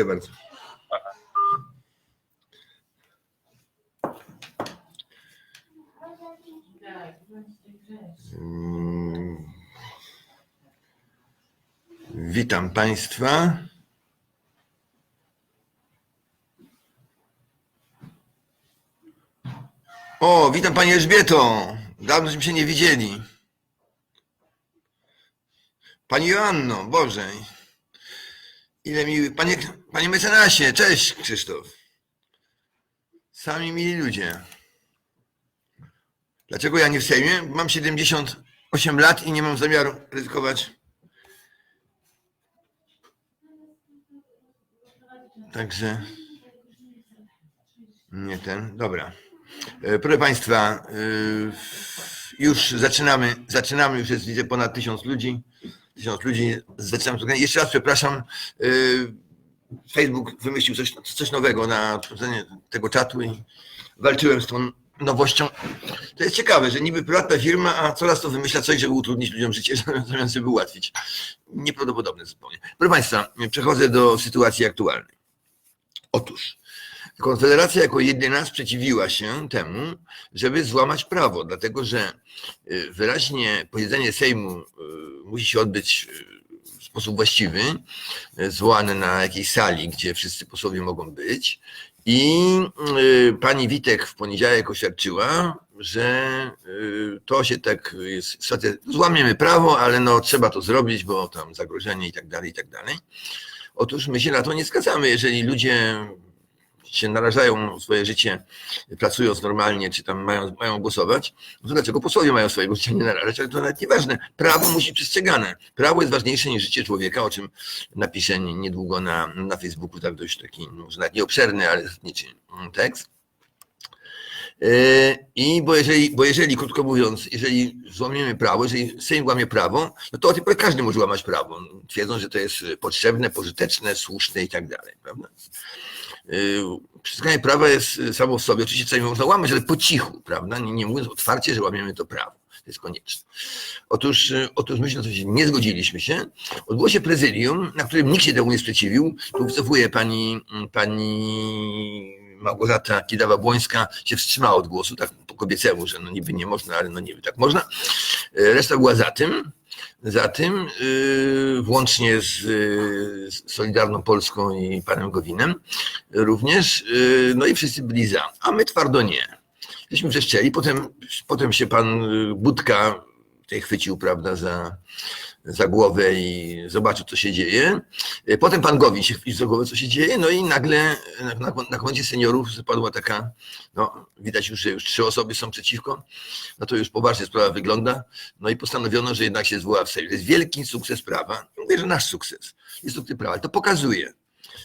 Dziękuję bardzo. Mm. Witam Państwa. O, witam Pani Elżbieto. Dawno żeśmy się nie widzieli. Pani Joanno, Boże. Ile miły. Panie, panie mecenasie, cześć Krzysztof. Sami mili ludzie. Dlaczego ja nie w Sejmie? Mam 78 lat i nie mam zamiaru ryzykować. Także nie ten. Dobra. E, Proszę Państwa, e, już zaczynamy, zaczynamy, już jest widzę ponad tysiąc ludzi. Tysiąc ludzi, zaczynamy. spotkanie. Jeszcze raz przepraszam, e, Facebook wymyślił coś, coś nowego na tworzenie tego czatu i walczyłem z tą nowością. To jest ciekawe, że niby prywatna firma, a coraz to wymyśla coś, żeby utrudnić ludziom życie, zamiast żeby ułatwić. Nieprawdopodobne zupełnie. Proszę Państwa, przechodzę do sytuacji aktualnej. Otóż Konfederacja jako jedyna sprzeciwiła się temu, żeby złamać prawo, dlatego że y, wyraźnie posiedzenie Sejmu y, musi się odbyć y, w sposób właściwy, zwołane na jakiejś sali, gdzie wszyscy posłowie mogą być. I pani Witek w poniedziałek oświadczyła, że to się tak jest, złamiemy prawo, ale no trzeba to zrobić, bo tam zagrożenie i tak dalej, i tak dalej. Otóż my się na to nie zgadzamy. Jeżeli ludzie się narażają swoje życie, pracując normalnie, czy tam mają, mają głosować, no to dlaczego posłowie mają swojego życia nie narażać? Ale to nawet nieważne. Prawo musi być przestrzegane. Prawo jest ważniejsze niż życie człowieka, o czym napiszę nie- niedługo na, na Facebooku, tak dość taki, może nawet nie obszerny, ale zasadniczy tekst. Yy, I bo jeżeli, bo jeżeli, krótko mówiąc, jeżeli złamiemy prawo, jeżeli Sejm łamie prawo, no to o porze każdy może łamać prawo, twierdząc, że to jest potrzebne, pożyteczne, słuszne i tak dalej, prawda? Yy, Przestrzeganie prawa jest y, samo w sobie, oczywiście czasami można łamać, ale po cichu, prawda? Nie, nie mówiąc otwarcie, że łamiemy to prawo. To jest konieczne. Otóż, y, otóż my się na to nie zgodziliśmy się. Odbyło się prezydium, na którym nikt się temu nie sprzeciwił. Tu wycofuje pani, mm, pani Małgorzata Kidawa-Błońska się wstrzymała od głosu, tak po kobiecemu, że no niby nie można, ale no niby tak można. Y, Reszta była za tym. Za tym, yy, włącznie z, yy, z Solidarną Polską i panem Gowinem, również, yy, no i wszyscy byli za, a my twardo nie. Żeśmy wrzeszczeli, potem, potem się pan Budka tutaj chwycił, prawda, za, za głowę i zobaczył, co się dzieje. Yy, Potem pan Gowin się chwycił za głowę, co się dzieje, no i nagle na, na, na koncie seniorów zapadła taka, no widać już, że już trzy osoby są przeciwko, no to już poważnie sprawa wygląda. No i postanowiono, że jednak się zwoła w Sejmie. To jest wielki sukces prawa. Mówię, że nasz sukces. Jest sukces prawa. To pokazuje,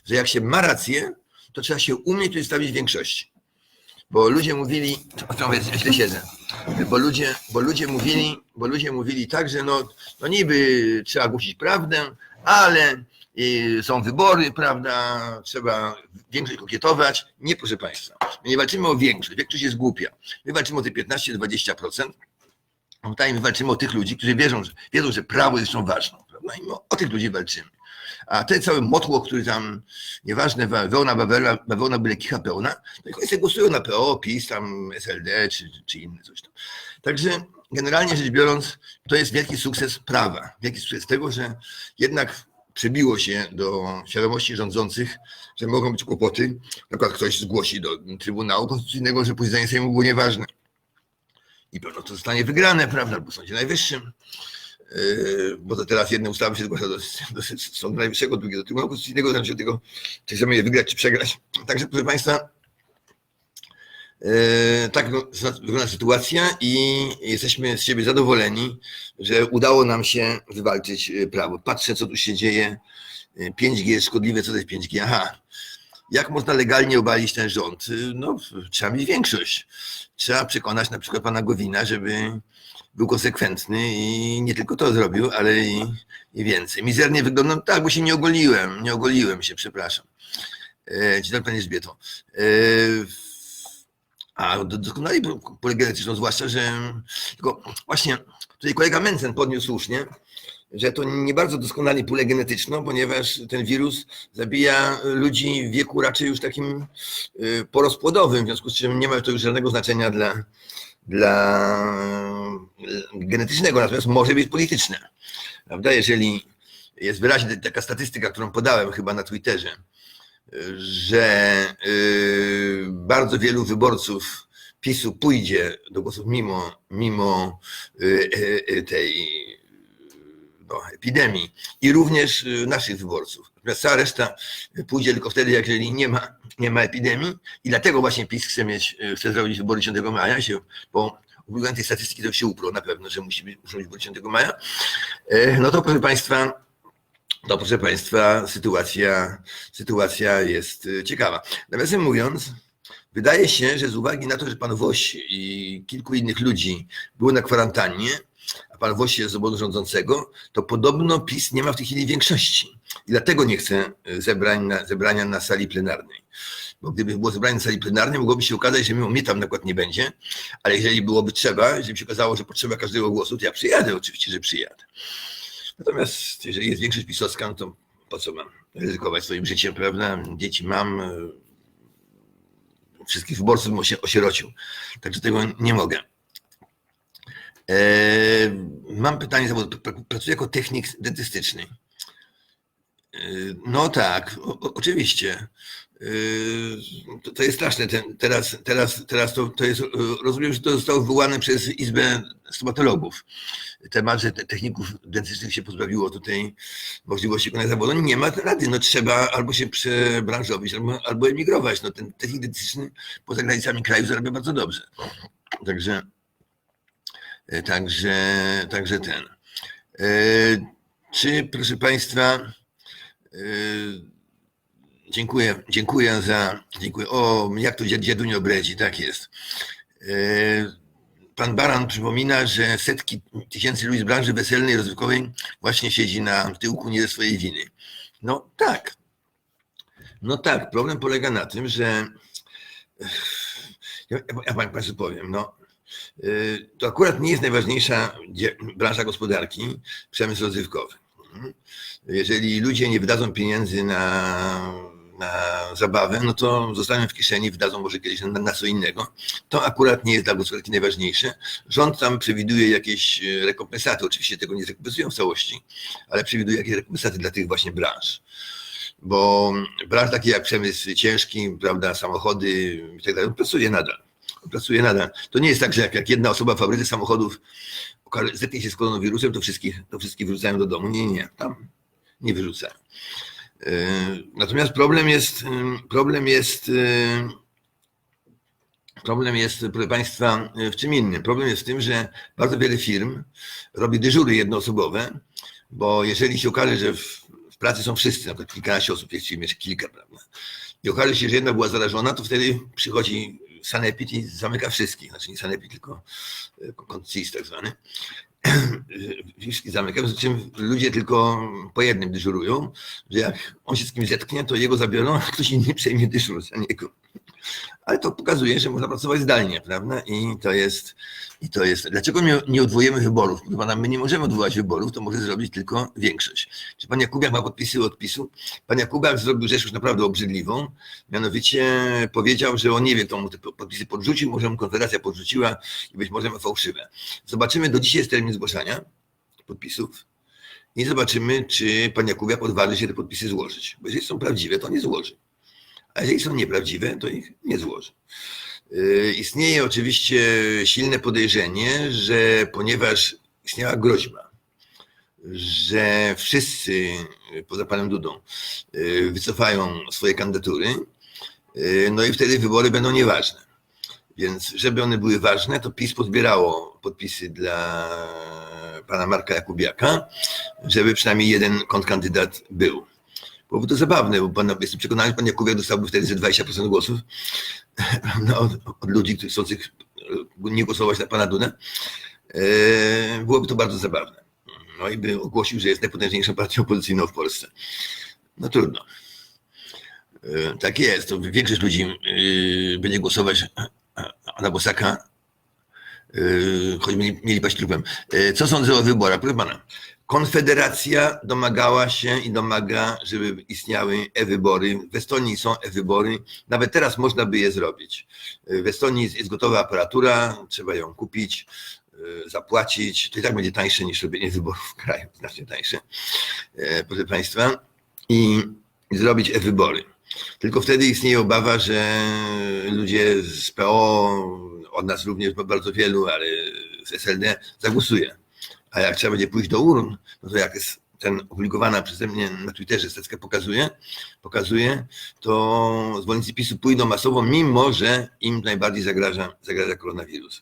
że jak się ma rację, to trzeba się umieć przedstawić większości. Bo ludzie mówili, o ja źle siedzę, bo ludzie, bo ludzie mówili, bo ludzie mówili tak, że no, no niby trzeba głosić prawdę, ale y, są wybory, prawda, trzeba większość kokietować. Nie, proszę Państwa. My nie walczymy o większość. Większość jest głupia. My walczymy o te 15-20%. Tutaj my walczymy o tych ludzi, którzy wierzą, że, wiedzą, że prawo jest rzeczą ważną. Prawda? I my o tych ludzi walczymy. A ten cały motłoch, który tam, nieważne, wełna, bawełna, bawełna byle kicha pełna, to oni sobie głosują na PO, PiS, tam SLD czy, czy inne coś tam. Także generalnie rzecz biorąc, to jest wielki sukces prawa. Wielki sukces tego, że jednak przebiło się do świadomości rządzących, że mogą być kłopoty. Na przykład ktoś zgłosi do Trybunału Konstytucyjnego, że posiedzenie Sejmu było nieważne. I pewno to zostanie wygrane, prawda, albo w Sądzie Najwyższym. Yy, Bo to teraz jedne ustawy się zgłasza do, do Sądu Najwyższego, drugie do Trybunału Konstytucyjnego, od tego, czy chcemy je wygrać, czy przegrać. Także, proszę Państwa, yy, tak wygląda sytuacja i jesteśmy z siebie zadowoleni, że udało nam się wywalczyć yy, prawo. Patrzę, co tu się dzieje. Yy, 5G jest szkodliwe, co to jest 5G? Aha. Jak można legalnie obalić ten rząd? No, trzeba mieć większość. Trzeba przekonać na przykład pana Gowina, żeby był konsekwentny i nie tylko to zrobił, ale i, i więcej. Mizernie wyglądam, tak, bo się nie ogoliłem, nie ogoliłem się, przepraszam. E, Dzień dobry, panie Zbieto. E, A do- doskonale polega genetyczną, zwłaszcza, że tylko właśnie tutaj kolega Mencen podniósł słusznie, że to nie bardzo doskonale pulę genetyczną, ponieważ ten wirus zabija ludzi w wieku raczej już takim y, porozpłodowym, w związku z czym nie ma to już żadnego znaczenia dla, dla genetycznego, natomiast może być polityczne. Prawda? Jeżeli jest wyraźnie taka statystyka, którą podałem chyba na Twitterze, że y, bardzo wielu wyborców PiSu pójdzie do głosów mimo, mimo y, y, tej no, epidemii i również naszych wyborców. Natomiast cała reszta pójdzie tylko wtedy, jeżeli nie ma, nie ma epidemii i dlatego właśnie PiS chce mieć, chce zrobić wybory 10 maja, się po upływaniu tej statystyki to się uprą na pewno, że musi być, muszą być wybory 10 maja. No to proszę Państwa, to proszę Państwa, sytuacja, sytuacja jest ciekawa. Nawiasem mówiąc, wydaje się, że z uwagi na to, że pan Woś i kilku innych ludzi było na kwarantannie, pan Woś z obozu rządzącego, to podobno PiS nie ma w tej chwili większości. I dlatego nie chce zebrań na, zebrania na sali plenarnej. Bo gdyby było zebranie na sali plenarnej, mogłoby się okazać, że mimo mnie tam nakład nie będzie, ale jeżeli byłoby trzeba, jeżeli by się okazało, że potrzeba każdego głosu, to ja przyjadę, oczywiście, że przyjadę. Natomiast jeżeli jest większość pisowska, no to po co mam ryzykować swoim życiem, prawda? Dzieci mam, wszystkich wyborców osierocił. Także tego nie mogę. Eee, mam pytanie. Pracuję jako technik dentystyczny. Eee, no tak, oczywiście. Eee, to, jest straszne. Teraz teraz, teraz to, to jest, rozumiem, że to zostało wywołane przez Izbę Stomatologów. Temat, że techników dentystycznych się pozbawiło tutaj możliwości wykonania zawodu. Nie ma rady. No, trzeba albo się przebranżowić, albo, albo emigrować. No, ten technik dentystyczny poza granicami kraju zarabia bardzo dobrze. Także, także, także ten. Czy, proszę Państwa, Dziękuję, dziękuję za. Dziękuję. O, jak to dziadunio bredzi, tak jest. Pan Baran przypomina, że setki tysięcy ludzi z branży weselnej rozrywkowej właśnie siedzi na tyłku nie ze swojej winy. No tak. No tak. Problem polega na tym, że ja, ja Państwu powiem, no, to akurat nie jest najważniejsza branża gospodarki, przemysł rozrywkowy. Jeżeli ludzie nie wydadzą pieniędzy na na zabawę, no to zostaną w kieszeni, wydadzą może kiedyś na, na co innego. To akurat nie jest dla gospodarki najważniejsze. Rząd tam przewiduje jakieś e, rekompensaty, oczywiście tego nie zrekompensują w całości, ale przewiduje jakieś rekompensaty dla tych właśnie branż. Bo branż takie jak przemysł ciężki, prawda, samochody i tak pracuje nadal. Pracuje nadal. To nie jest tak, że jak, jak jedna osoba w fabryce samochodów zetknie się z koronawirusem, to wszystkich, to wszystkich wyrzucają do domu. Nie, nie, tam nie wyrzucają. Natomiast problem jest, problem jest, problem jest, proszę Państwa, w czym innym. Problem jest w tym, że bardzo wiele firm robi dyżury jednoosobowe, bo jeżeli się okaże, że w, w pracy są wszyscy, na przykład kilkanaście osób, jest firmie kilka, prawda, i okaże się, że jedna była zarażona, to wtedy przychodzi sanepid i zamyka wszystkich, znaczy nie sanepid, tylko koncis tak zwany, zamykam, z czym ludzie tylko po jednym dyżurują, że jak on się z kimś zetknie, to jego zabiorą, a ktoś inny przejmie dyżur za niego. Ale to pokazuje, że można pracować zdalnie, prawda? I to jest, i to jest. Dlaczego nie, nie odwołujemy wyborów? Chyba my nie możemy odwołać wyborów, to może zrobić tylko większość. Czy pan Jakubiak ma podpisy od PiSu? Pan Jakubiak zrobił rzecz już naprawdę obrzydliwą. Mianowicie powiedział, że on nie wie, kto mu te podpisy podrzucił, może mu Konfederacja podrzuciła i być może ma fałszywe. Zobaczymy, do dzisiaj jest termin zgłaszania podpisów. I zobaczymy, czy pan Jakubiak odważy się te podpisy złożyć. Bo jeżeli są prawdziwe, to nie złoży a jeżeli są nieprawdziwe, to ich nie złoży. Istnieje oczywiście silne podejrzenie, że ponieważ istniała groźba, że wszyscy poza panem Dudą y, wycofają swoje kandydatury, y, no i wtedy wybory będą nieważne. Więc żeby one były ważne, to PiS pozbierało podpisy dla pana Marka Jakubiaka, żeby przynajmniej jeden kontrkandydat był. Byłoby to zabawne, bo pan, jestem przekonany, że pan Jakubiak dostałby wtedy ze 20% głosów no, od, od, ludzi, chcących nie głosować na pana Dunę. E, byłoby to bardzo zabawne. No i by ogłosił, że jest najpotężniejszą partią opozycyjną w Polsce. No trudno. E, tak jest. To większość ludzi e, będzie głosować na Bosaka choć mieli, mieli paść trupem. Co sądzę o wyborach? Proszę pana, Konfederacja domagała się i domaga, żeby istniały e-wybory. W Estonii są e-wybory. Nawet teraz można by je zrobić. W Estonii jest, gotowa aparatura, trzeba ją kupić, yy, zapłacić. To i tak będzie tańsze niż robienie wyborów w kraju, znacznie tańsze, yy, proszę państwa. I zrobić e-wybory. Tylko wtedy istnieje obawa, że ludzie z PO, od nas również bardzo wielu, ale z SLD zagłosuje. A jak trzeba będzie pójść do urn, no to jak jest ten opublikowana przeze mnie na Twitterze stacka pokazuje, pokazuje, to zwolennicy PiSu pójdą masowo, mimo że im najbardziej zagraża, zagraża koronawirus.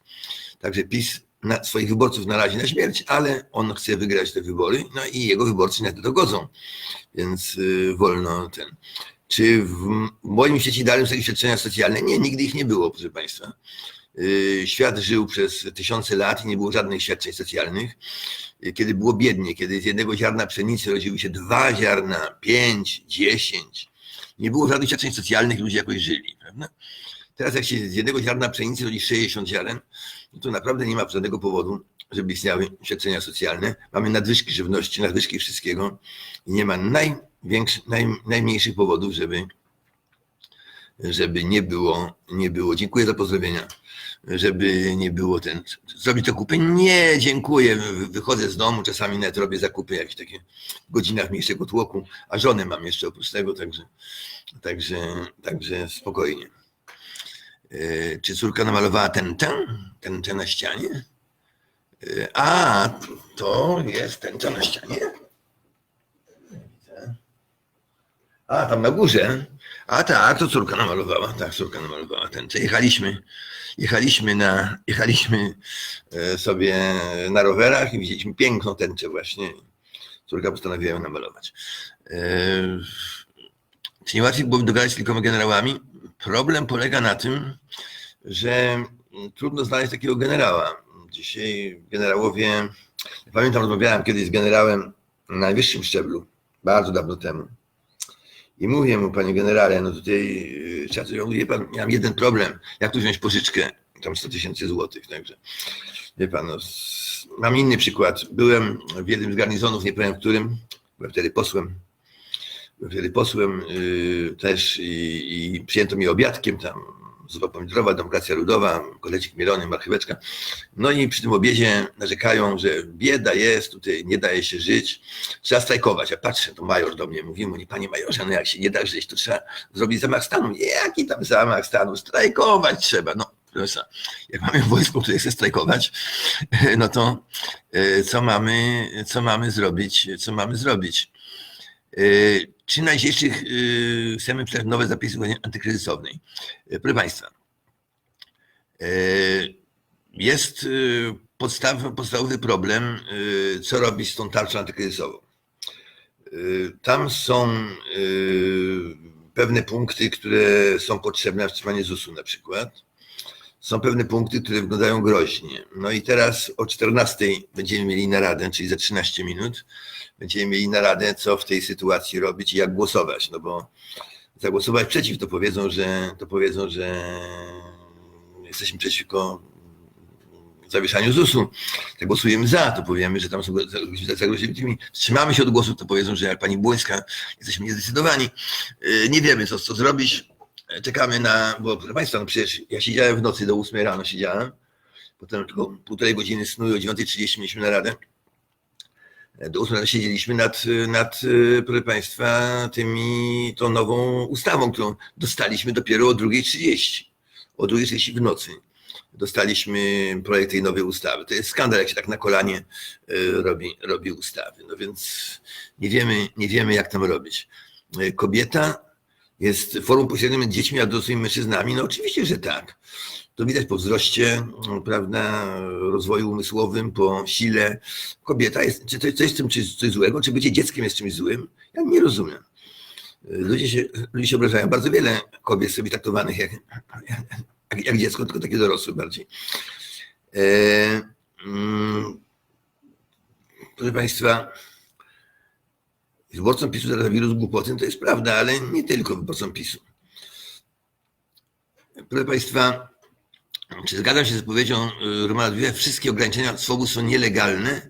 Także PiS na swoich wyborców narazi na śmierć, ale on chce wygrać te wybory, no i jego wyborcy na to dogodzą. Więc yy, wolno ten. Czy w moim świecie idealnym są świadczenia socjalne? Nie, nigdy ich nie było, proszę Państwa. Yy, Świat żył przez tysiące lat i nie było żadnych świadczeń socjalnych. Yy, Kiedy było biednie, kiedy z jednego ziarna pszenicy rodziły się dwa ziarna, pięć, dziesięć, nie było żadnych świadczeń socjalnych, ludzie jakoś żyli, prawda? Teraz jak się z jednego ziarna pszenicy rodzi 60 ziaren, no to naprawdę nie ma żadnego powodu, żeby istniały świadczenia socjalne. Mamy nadwyżki żywności, nadwyżki wszystkiego i nie ma naj, najmniejszych powodów, żeby, żeby nie było, nie było. Dziękuję za pozdrowienia. Żeby nie było ten. Zrobić zakupy? Nie, dziękuję. Wy- Wychodzę z domu, czasami nawet robię zakupy jakieś takie w godzinach mniejszego tłoku, a żonę mam jeszcze oprócz tego, także, także, także spokojnie. E, Czy córka namalowała ten, ten, ten, ten na ścianie? E, A, to jest ten, co na ścianie. A, tam na górze. A tak, to córka namalowała. Tak, córka namalowała ten. Jechaliśmy, jechaliśmy na, jechaliśmy e, sobie na rowerach i widzieliśmy piękną tęczę właśnie. Córka postanowiła ją namalować. E, Czy nie łatwiej byłoby dogadać z kilkoma generałami? Problem polega na tym, że trudno znaleźć takiego generała. Dzisiaj generałowie, pamiętam, rozmawiałem kiedyś z generałem na najwyższym szczeblu, bardzo dawno temu. I mówię mu, panie generale, no tutaj ja mówię, wie pan, miałem jeden problem, jak tu wziąć pożyczkę, tam 100 tysięcy złotych, także, wie pan, no, mam inny przykład. Byłem w jednym z garnizonów, nie powiem którym, byłem wtedy posłem, byłem wtedy posłem yy, też i, i przyjęto mnie obiadkiem tam, zupa pomidorowa, demokracja ludowa, kolecik mielony, marcheweczka. No i przy tym obiedzie narzekają, że bieda jest, tutaj nie daje się żyć, trzeba strajkować. Ja patrzę, to major do mnie mówi, mówi, panie majorze, no jak się nie da żyć, to trzeba zrobić zamach stanu. Jaki tam zamach stanu? Strajkować trzeba. No, proszę, jak mamy wojsko, które chce strajkować, no to e, co mamy, co mamy zrobić, co mamy zrobić? E, Czy na dzisiejszych e, chcemy przejść nowe zapisy w antykryzysowej? E, Proszę Państwa, jest podstaw, podstawowy problem, co robić z tą tarczą antykryzysową. Tam są pewne punkty, które są potrzebne na wstrzymanie ZUS-u na przykład. Są pewne punkty, które wyglądają groźnie. No i teraz o 14 będziemy mieli naradę, czyli za 13 minut, będziemy mieli naradę, co w tej sytuacji robić i jak głosować. No bo zagłosować przeciw, to powiedzą, że to powiedzą, że jesteśmy przeciwko zawieszaniu ZUS-u. Głosujemy za, to powiemy, że tam są zagrożeni. Wstrzymamy się od głosu, to powiedzą, że jak pani Błońska jesteśmy niezdecydowani. Yy, Nie wiemy, co, co zrobić. Czekamy na, bo proszę Państwa, no przecież ja siedziałem w nocy do 8 rano siedziałem, potem tylko półtorej godziny snu i o 9.30 mieliśmy naradę. Do 8 rano siedzieliśmy nad, nad, proszę Państwa, tymi, tą nową ustawą, którą dostaliśmy dopiero o 2.30. O 2.30 w nocy dostaliśmy projekt tej nowej ustawy. To jest skandal, jak się tak na kolanie y, robi, robi ustawy. No więc nie wiemy, nie wiemy, jak tam robić. Y, Kobieta jest formą pośrednią między dziećmi a dorosłymi mężczyznami? No oczywiście, że tak. To widać po wzroście, prawda, rozwoju umysłowym, po sile. Kobieta jest, czy to jest coś, z czy coś złego, czy bycie dzieckiem jest czymś złym? Ja nie rozumiem. Ludzie się, ludzie się obrażają. Bardzo wiele kobiet sobie traktowanych jak, jak, jak dziecko, tylko takie dorosłe bardziej. E, mm, proszę Państwa, wyborcom PiSu zaraz wirus głupoty, to jest prawda, ale nie tylko wyborcom PiSu. Proszę Państwa, Czy zgadzam się z wypowiedzią y, Romana Dwie? Wszystkie ograniczenia swobód są nielegalne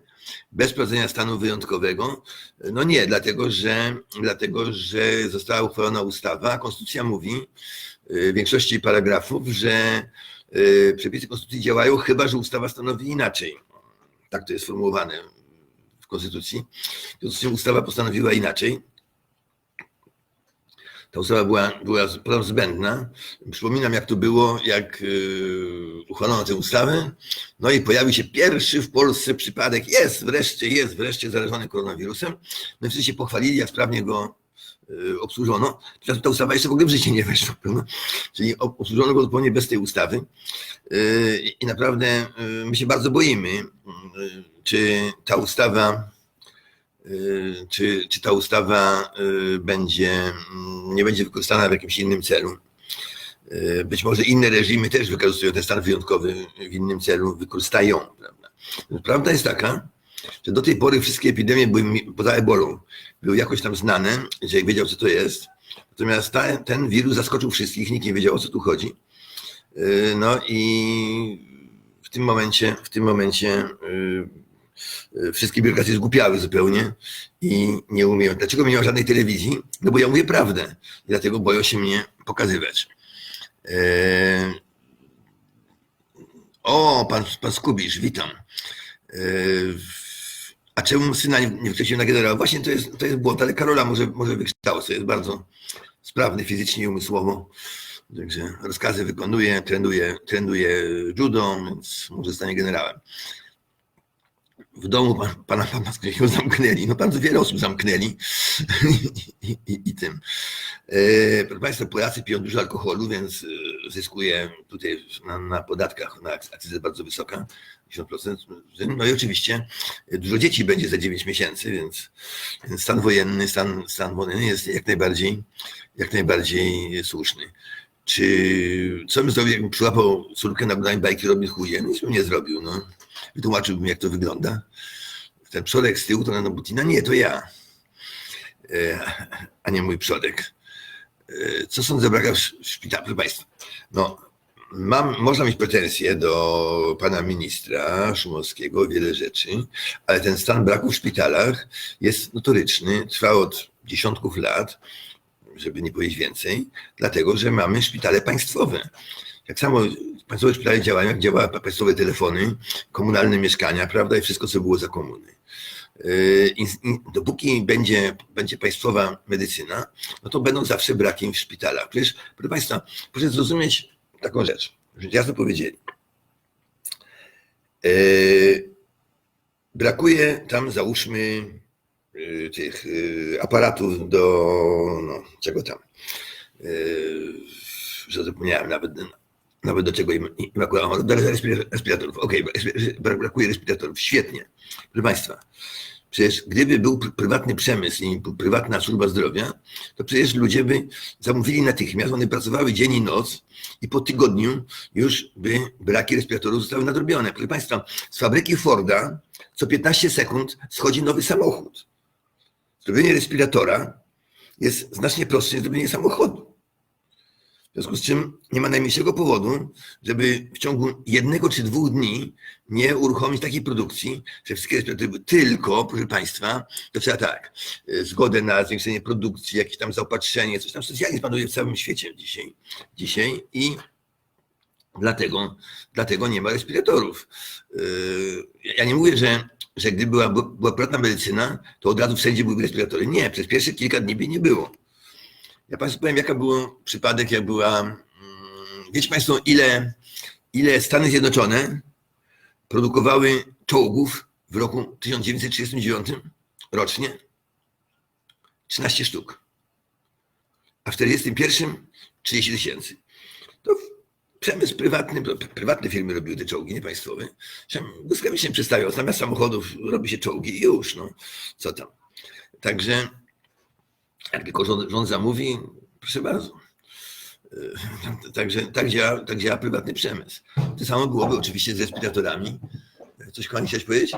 bez wprowadzenia stanu wyjątkowego? No nie, dlatego że, dlatego, że została uchwalona ustawa. Konstytucja mówi y, w większości paragrafów, że y, przepisy konstytucji działają, chyba że ustawa stanowi inaczej. Tak to jest sformułowane konstytucji. W związku z czym ustawa postanowiła inaczej. Ta ustawa była, była zbędna. Przypominam, jak to było, jak yy, uchwalono tę ustawę. No i pojawił się pierwszy w Polsce przypadek. Jest wreszcie, jest wreszcie zarażony koronawirusem. No i wszyscy się pochwalili, jak sprawnie go obsłużono. Teraz ta ustawa jeszcze w ogóle w życie nie weszła. Prawda? Czyli ob- obsłużono go zupełnie bez tej ustawy. Yy, I naprawdę yy, my się bardzo boimy, czy ta ustawa Y, czy, czy ta ustawa y, będzie, mm, nie będzie wykorzystana w jakimś innym celu. Y, Być może inne reżimy też wykorzystują ten stan wyjątkowy w innym celu, wykorzystają. Prawda? Prawda jest taka, że do tej pory wszystkie epidemie były, poza ebolą, były jakoś tam znane, że wiedział, co to jest. Natomiast ta, ten wirus zaskoczył wszystkich, nikt nie wiedział, o co tu chodzi. No i w tym momencie, w tym momencie wszystkie biurokracje zgłupiały zupełnie i nie umieją. Dlaczego nie ma żadnej telewizji? No bo ja mówię prawdę i dlatego boją się mnie pokazywać. O, pan, pan Skubisz, witam. A czemu syna nie, nie na generała? Właśnie to jest, to jest błąd, ale Karola może, może wykształcę. Jest bardzo sprawny fizycznie i umysłowo. Także rozkazy wykonuje, trenuje, trenuje judo, więc może zostanie generałem w domu pan, pana Pamaskiego zamknęli. No bardzo wiele osób zamknęli i, i, i tym. E, proszę Państwa, Polacy piją dużo alkoholu, więc e, zyskuje tutaj na, na podatkach, na akcyzę bardzo wysoka, 50%. No i oczywiście dużo dzieci będzie za 9 miesięcy, więc, stan wojenny, stan, stan wojenny jest jak najbardziej, jak najbardziej słuszny. Czy co bym zrobił, jakbym przyłapał córkę na oglądanie bajki Robin Hoodzie? Nic bym nie zrobił, no wytłumaczyłbym, jak to wygląda. Ten przodek z tyłu to na Butina? Nie, to ja, E, a nie mój przodek. E, Co są za braka w szpitalu? Proszę Państwa, no, mam, można mieć pretensje do pana ministra Szumowskiego wiele rzeczy, ale ten stan braku w szpitalach jest notoryczny, trwa od dziesiątków lat, żeby nie powiedzieć więcej, dlatego, że mamy szpitale państwowe. Tak samo państwowe szpitale działają, jak działały państwowe telefony, komunalne mieszkania, prawda, i wszystko, co było za komuny. Yy, Dopóki będzie, będzie państwowa medycyna, no to będą zawsze braki w szpitalach. Przecież, proszę Państwa, proszę zrozumieć taką rzecz, jasno powiedzieli. Yy, Brakuje tam, załóżmy, yy, tych yy, aparatów do, no, czego tam, że zapomniałem nawet, nawet do czego im, im akurat, do respira- respiratorów. Okej, brak- brakuje respiratorów. Świetnie. Proszę Państwa, przecież gdyby był pr- prywatny przemysł i prywatna służba zdrowia, to przecież ludzie by zamówili natychmiast, one pracowały dzień i noc i po tygodniu już by braki respiratorów zostały nadrobione. Proszę Państwa, z fabryki Forda co 15 sekund schodzi nowy samochód. Zrobienie respiratora jest znacznie prostsze niż zrobienie samochodu. W związku z czym nie ma najmniejszego powodu, żeby w ciągu jednego czy dwóch dni nie uruchomić takiej produkcji, że wszystkie respiratory były tylko, proszę Państwa, to trzeba tak, y, zgodę na zwiększenie produkcji, jakieś tam zaopatrzenie, coś tam socjalizm panuje w całym świecie dzisiaj, dzisiaj i dlatego, dlatego nie ma respiratorów. Y, Ja nie mówię, że, że gdyby była, była prywatna medycyna, to od razu wszędzie byłyby respiratory. Nie, przez pierwsze kilka dni by nie było. Ja Państwu powiem, jaka był przypadek, jak była. mm, Wiecie Państwo, ile, ile Stany Zjednoczone produkowały czołgów w roku 1939 rocznie? 13 sztuk. A w 1941 30 tysięcy. To przemysł prywatny, prywatne firmy robiły te czołgi, nie państwowe. Błyskawicznie przedstawiał, zamiast samochodów robi się czołgi i już, no, co tam. Także jak tylko rząd, rząd zamówi, proszę bardzo. Yy, Także tak działa, tak działa prywatny przemysł. To samo byłoby oczywiście z respiratorami. Coś kochani chciałeś powiedzieć?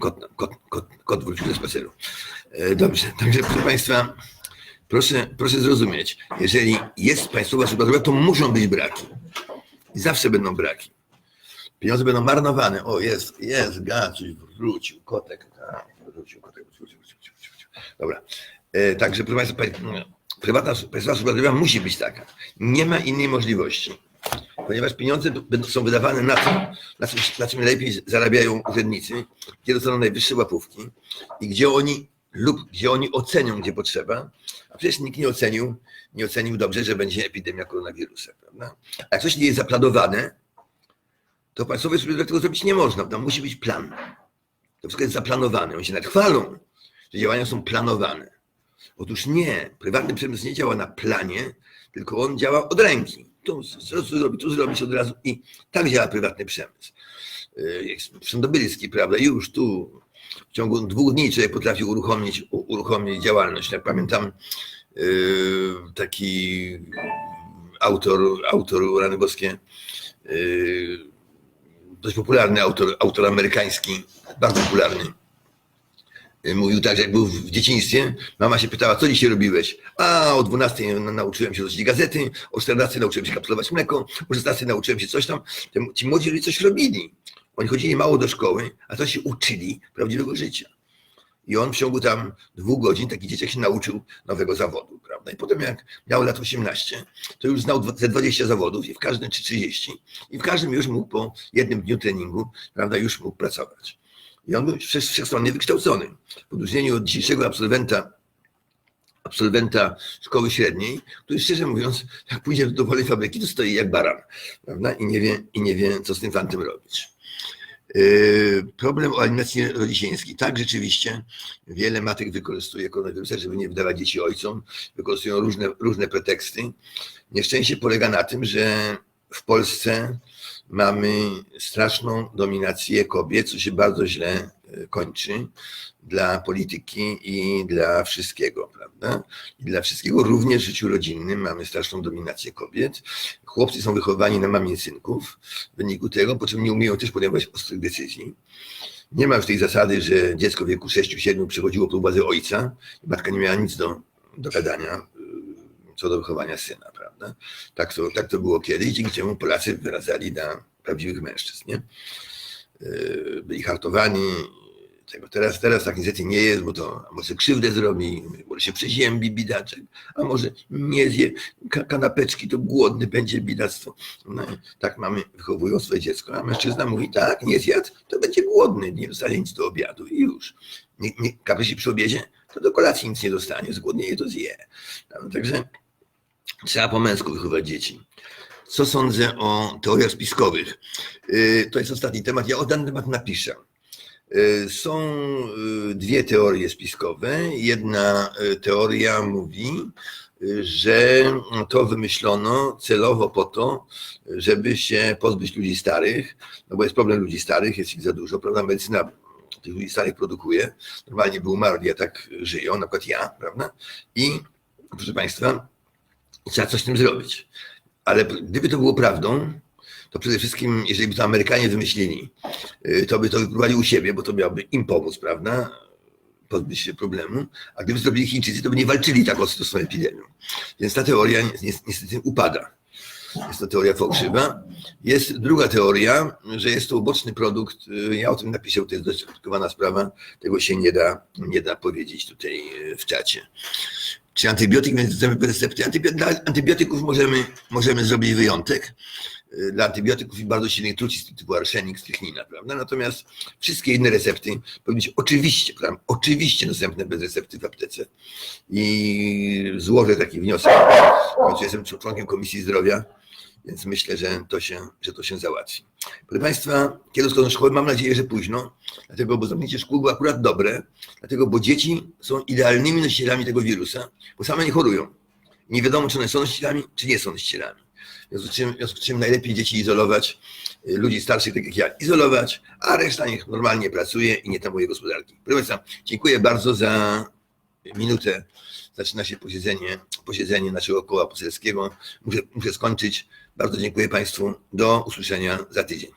Kot, kot, kot, kot wrócił ze spaceru. E, Dobrze, także proszę Państwa, proszę, proszę zrozumieć, jeżeli jest państwowa służba zdrowia, to muszą być braki. I zawsze będą braki. Pieniądze będą marnowane. O, jest, jest, Gacuś wrócił, kotek. Tak, wrócił, kotek, wrócił. Dobra. E, także, proszę Państwa, pa- prywatna państwowa służba musi być taka. Nie ma innej możliwości. Ponieważ pieniądze są wydawane na to, na, coś, na czym najlepiej zarabiają urzędnicy, gdzie dostaną najwyższe łapówki i gdzie oni lub gdzie oni ocenią, gdzie potrzeba, a przecież nikt nie ocenił, nie ocenił dobrze, że będzie epidemia koronawirusa, prawda? A jak coś nie jest zaplanowane, to państwowej zdrowia tego zrobić nie można. Tam musi być plan. To wszystko jest zaplanowane. Oni się nawet chwalą, że działania są planowane. Otóż nie. Prywatny przemysł nie działa na planie, tylko on działa od ręki. Tu zrobić, tu zrobić od razu. I tak działa prywatny przemysł. Jest Przędobylski, prawda? Już tu w ciągu dwóch dni człowiek potrafi uruchomić, uruchomić działalność. Jak pamiętam yy, taki autor, autor Rany Boskie, yy, dość popularny autor, autor amerykański, bardzo popularny. Y, Mówił tak, że jak był w dzieciństwie, mama się pytała, co dzisiaj robiłeś? A o 12 na- nauczyłem się dosyć gazety, o 14 nauczyłem się kapsulować mleko, o 16 nauczyłem się coś tam. Ci młodzi ludzie coś robili. Oni chodzili mało do szkoły, a to się uczyli prawdziwego życia. I on w ciągu tam dwóch godzin, taki dzieciak się nauczył nowego zawodu, prawda? I potem jak miał lat 18, to już znał ze 20 zawodów i w każdym czy 30. I w każdym już mógł po jednym dniu treningu, prawda, już mógł pracować. I on był wszech- wszechstronnie wykształcony. W odróżnieniu od dzisiejszego absolwenta, absolwenta szkoły średniej, który szczerze mówiąc, jak pójdzie do dowolnej fabryki, to stoi jak baran, prawda? I nie wie, i nie wie co z tym fantem robić. Yy, Problem o alimentacji rodzicielskiej. Tak, rzeczywiście, wiele matek wykorzystuje koronawirusa, żeby nie wydawać dzieci ojcom, wykorzystują różne, różne preteksty. Nieszczęście polega na tym, że w Polsce mamy straszną dominację kobiet, co się bardzo źle e, kończy dla polityki i dla wszystkiego, prawda? I dla wszystkiego, również w życiu rodzinnym mamy straszną dominację kobiet. Chłopcy są wychowani na mamiecynków, w wyniku tego, po czym nie umieją też podejmować ostrych decyzji. Nie ma już tej zasady, że dziecko w wieku 6-7 przechodziło pod władzę ojca matka nie miała nic do, do gadania y, co do wychowania syna, Tak to, tak to było kiedyś, dzięki czemu Polacy wyradzali na prawdziwych mężczyzn, nie? Yy, Byli hartowani. Tego teraz, teraz tak niestety nie jest, bo to może krzywdę zrobi, może się przeziębi bidaczek, a może nie zje ka- kanapeczki, to głodny będzie bidactwo. No, tak mamy, wychowują swoje dziecko, a mężczyzna mówi tak, nie zjadł, to będzie głodny, nie dostanie nic do obiadu i już. Nie, nie, kaprysi przy obiedzie, to do kolacji nic nie dostanie, zgłodnieje, to zje. No, Także trzeba po męsku wychować dzieci. Co sądzę o teoriach spiskowych? Yy, To jest ostatni temat. Ja o danym temat napiszę. Yy, Są yy, dwie teorie spiskowe. Jedna teoria mówi, że to wymyślono celowo po to, żeby się pozbyć ludzi starych, no bo jest problem ludzi starych, jest ich za dużo, prawda? Medycyna tych ludzi starych produkuje. Normalnie by umarli, a tak żyją, na przykład ja, prawda? I proszę Państwa, trzeba coś z tym zrobić. Ale gdyby to było prawdą, to przede wszystkim, jeżeli by to Amerykanie wymyślili, y, to by to wypróbowali u siebie, bo to miałoby im pomóc, prawda? Pozbyć się problemu. A gdyby zrobili Chińczycy, to by nie walczyli tak ostro z tą epidemią. Więc ta teoria ni- ni- niestety upada. Jest to teoria fałszywa. Jest druga teoria, że jest to uboczny produkt. y, Ja o tym napisał, to jest dość skomplikowana sprawa. Tego się nie da, nie da powiedzieć tutaj y, w czacie czy antybiotyk dostępny bez recepty. Dla antybiotyków możemy, możemy zrobić wyjątek. Y, Dla antybiotyków i bardzo silnych trucizn typu arszenik, strychnina, prawda? Natomiast wszystkie inne recepty powinny być oczywiście, prawda, oczywiście dostępne bez recepty w aptece. I złożę taki wniosek. Końcu jestem członkiem Komisji Zdrowia, więc myślę, że to się, że to się załatwi. Proszę Państwa, kiedy skończą szkoły? Mam nadzieję, że późno, dlatego, bo zamknięcie szkół było akurat dobre, dlatego, bo dzieci są idealnymi nosicielami tego wirusa, bo same nie chorują. Nie wiadomo, czy one są nosicielami, czy nie są nosicielami. W związku z czym, w związku z czym najlepiej dzieci izolować, y, ludzi starszych, tak jak ja, izolować, a reszta niech normalnie pracuje i nie tamuje gospodarki. Proszę Państwa, dziękuję bardzo za minutę. Zaczyna się posiedzenie, posiedzenie naszego koła poselskiego. Muszę, muszę skończyć. Bardzo dziękuję Państwu. Do usłyszenia za tydzień.